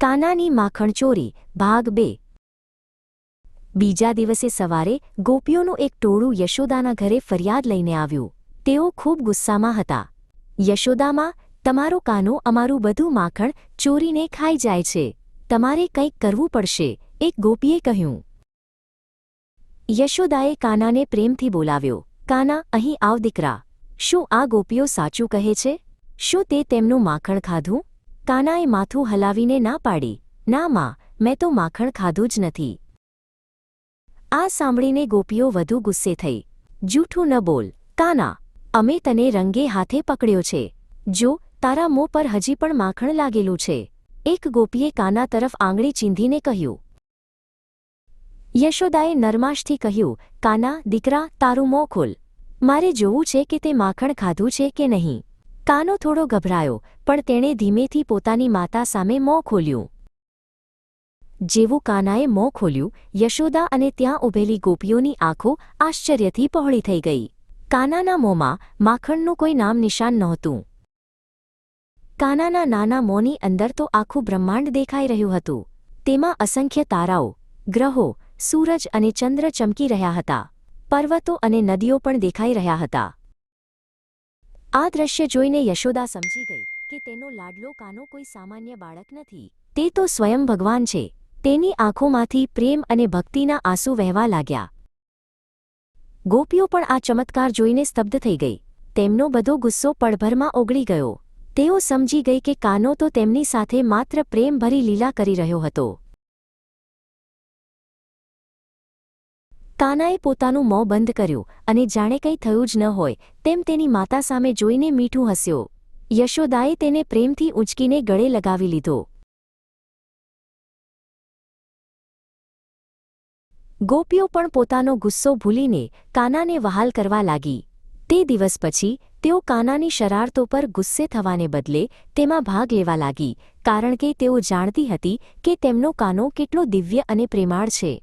કાનાની માખણ ચોરી, ભાગ બે. બીજા દિવસે સવારે ગોપીઓનું એક ટોળું યશોદાના ઘરે ફરિયાદ લઈને આવ્યું. તેઓ ખૂબ ગુસ્સામાં હતા. યશોદામાં, તમારો કાનો અમારું બધું માખણ ચોરીને ખાઈ જાય છે. તમારે કંઈક કરવું પડશે, એક ગોપીએ કહ્યું. યશોદાએ કાનાને પ્રેમથી બોલાવ્યો. કાના, અહીં આવ દીકરા. શું આ ગોપીઓ સાચું કહે છે? શું તે તેમનું માખણ ખાધું? કાનાએ માથું હલાવીને ના પાડી. ના માં, મેં તો માખણ ખાધું જ નથી. આ સાંભળીને ગોપીઓ વધુ ગુસ્સે થઈ. જૂઠું ન બોલ, કાના, અમે તને રંગે હાથે પકડ્યો છે. જો, તારા મોં પર હજી પણ માખણ લાગેલું છે. એક ગોપીએ કાના તરફ આંગળી ચીંધીને કહ્યું. યશોદાએ નરમાશથી કહ્યું, કાના, દીકરા, તારું મોં ખોલ. મારે જોવું છે કે તે માખણ ખાધું છે કે નહીં. કાનો થોડો ગભરાયો, પણ તેણે ધીમેથી પોતાની માતા સામે મોં ખોલ્યું. જેવું કાનાએ મોં ખોલ્યું, યશોદા અને ત્યાં ઊભેલી ગોપીઓની આંખો આશ્ચર્યથી પહોળી થઈ ગઈ. કાનાના મોંમાં માખણનું કોઈ નામ નિશાન નહોતું. કાનાના નાના મોંની અંદર તો આખું બ્રહ્માંડ દેખાઈ રહ્યું હતું. તેમાં અસંખ્ય તારાઓ, ગ્રહો, સૂરજ અને ચંદ્ર ચમકી રહ્યા હતા. પર્વતો અને નદીઓ પણ દેખાઈ રહ્યા હતા. આ દ્રશ્ય જોઈને યશોદા સમજી ગઈ કે તેનો લાડલો કાનો કોઈ સામાન્ય બાળક નથી. તે તો સ્વયં ભગવાન છે. તેની આંખોમાંથી પ્રેમ અને ભક્તિના આંસુ વહેવા લાગ્યા. ગોપીઓ પણ આ ચમત્કાર જોઈને સ્તબ્ધ થઈ ગઈ. તેમનો બધો ગુસ્સો પળભરમાં ઓગળી ગયો. તેઓ સમજી ગઈ કે કાનો તો તેમની સાથે માત્ર પ્રેમભરી લીલા કરી રહ્યો હતો. કાનાએ પોતાનું મોં બંધ કર્યું અને જાણે કંઈ થયું જ ન હોય, તેમ તેની માતા સામે જોઈને મીઠું હસ્યો. યશોદાએ તેને પ્રેમથી ઊંચકીને ગળે લગાવી લીધો. ગોપીઓ પણ પોતાનો ગુસ્સો ભૂલીને કાનાને વહાલ કરવા લાગી. તે દિવસ પછી તેઓ કાનાની શરારતો પર ગુસ્સે થવાને બદલે તેમાં ભાગ લેવા લાગી, કારણ કે તેઓ જાણતી હતી કે તેમનો કાનો કેટલો દિવ્ય અને પ્રેમાળ છે.